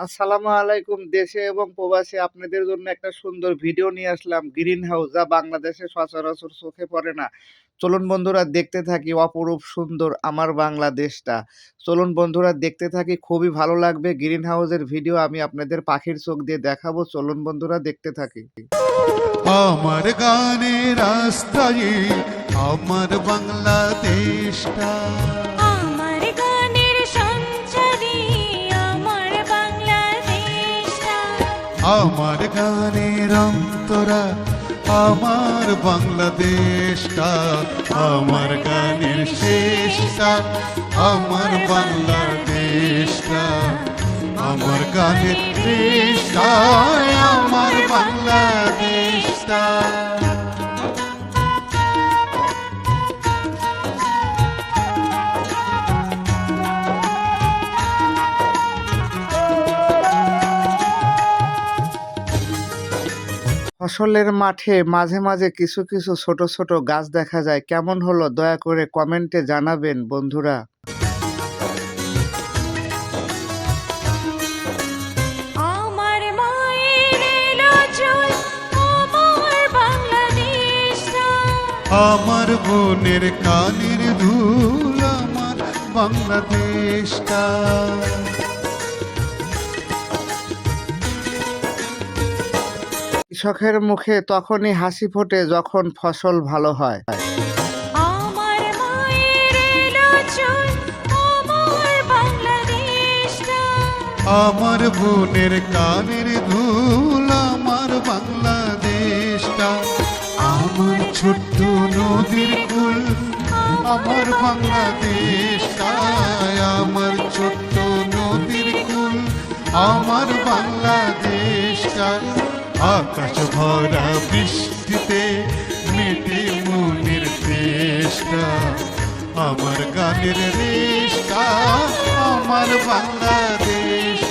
আসসালামু আলাইকুম দেশে এবং প্রবাসে আপনাদের জন্য একটা সুন্দর ভিডিও নিয়ে আসলাম। গ্রিন হাউস যা বাংলাদেশে সচরাচর চোখে পড়ে না। চলুন বন্ধুরা, দেখতে থাকি অপরূপ সুন্দর আমার বাংলাদেশটা। চলুন বন্ধুরা, দেখতে থাকি খুবই ভালো লাগবে গ্রিন হাউসের ভিডিও আমি আপনাদের পাখির চোখ দিয়ে দেখাবো। চলুন বন্ধুরা, দেখতে থাকি। আমার গানের রাস্তায় আমার বাংলাদেশটা। আমার গানের অন্তরা আমার বাংলাদেশটা আমার গানের শেষটা আমার বাংলাদেশটা আমার গানের দেশটা ফসলের মাঠে মাঝে মাঝে কিছু কিছু ছোট ছোট গাছ দেখা যায়। কেমন হলো? দয়া করে কমেন্টে জানাবেন বন্ধুরা। আমার মায়ের এলো চুল আমার বাংলাদেশটা আমার বোনের কানের ধুল আমার বাংলাদেশটা কৃষকের মুখে তখনই হাসি ফোটে যখন ফসল ভালো হয়। আমার মায়ের এলো চুল আমার বাংলাদেশটা। আমার বোনের কানের ধুল আমার বাংলাদেশটা। আমার ছোট্ট নদীর কুল আমার বাংলাদেশটা আমার ছোট্ট নদীর কুল আমার আকাশ ভরা বৃষ্টিতে মেটে মনের চেষ্টা আমার গানের রেষ্টা আমার বাংলাদেশ।